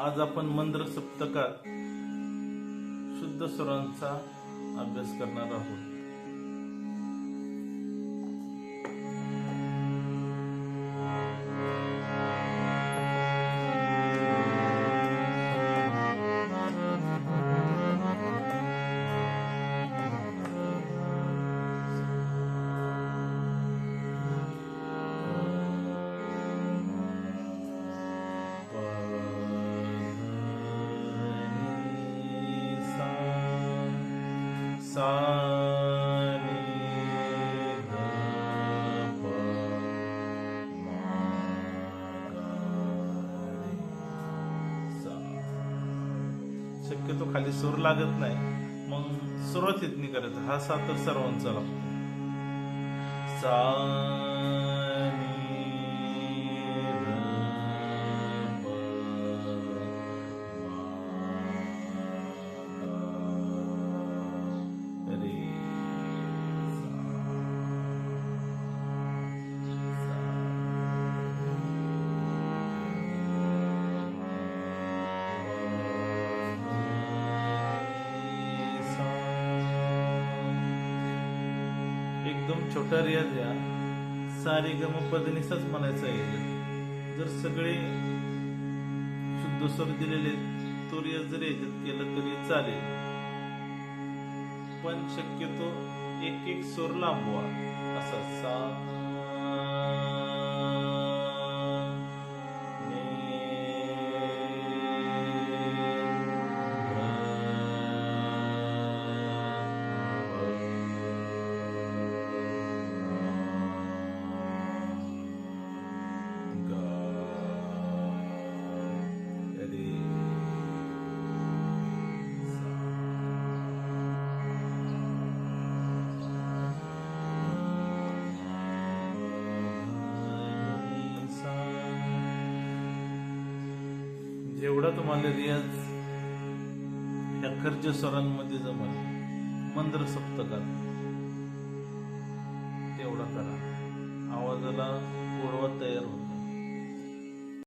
आज आपण मंत्र सप्तकात शुद्ध स्वरांचा अभ्यास करणार आहोत. सा सा. शक्यतो खाली सूर लागत नाही मग सुरुवातीत नाही करायचं हा सा तर सर्वांचा लागतो सा एकदम छोटा रियाज या. सारे गम पदनिसाच म्हणायचं आहे जर सगळे शुद्ध स्वर दिलेले तो रियाज जर याच्यात केलं तरी चालेल. पण शक्यतो एक एक स्वर लांबवा. असा सा जेवढा तुम्हाला रियाज ह्या खर्च स्वरांमध्ये जमल मंद्र सप्तकात तेवढा करा. आवाजाला गोडवा तयार होतो.